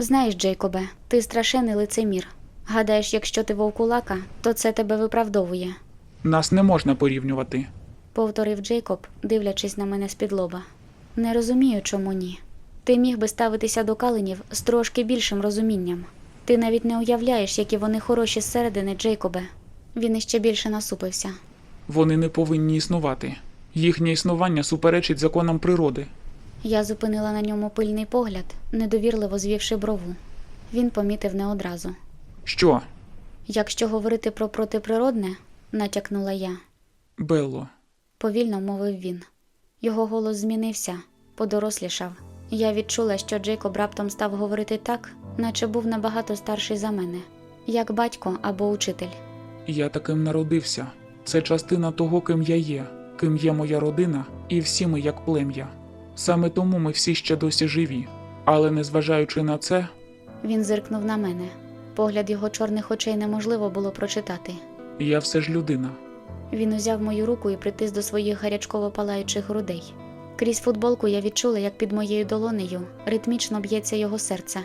Знаєш, Джейкобе, ти страшенний лицемір. Гадаєш, якщо ти вовкулака, то це тебе виправдовує, Нас не можна порівнювати. повторив Джейкоб, дивлячись на мене з-під лоба. Не розумію, чому ні. Ти міг би ставитися до каленів з трошки більшим розумінням. Ти навіть не уявляєш, які вони хороші зсередини, Джейкобе. Він іще більше насупився. Вони не повинні існувати. Їхнє існування суперечить законам природи. Я зупинила на ньому пильний погляд, недовірливо звівши брову. Він помітив не одразу. Що, Якщо говорити про протиприродне, натякнула я, Белло? повільно мовив він. Його голос змінився, подорослішав. Я відчула, що Джейкоб раптом став говорити так, наче був набагато старший за мене, як батько або учитель. Я таким народився. Це частина того, ким я є, ким є моя родина, і всі ми як плем'я. Саме тому ми всі ще досі живі. Але незважаючи на це, Він зиркнув на мене. Погляд його чорних очей неможливо було прочитати. я все ж людина. Він узяв мою руку і притис до своїх гарячково палаючих грудей. Крізь футболку я відчула, як під моєю долонею ритмічно б'ється його серце.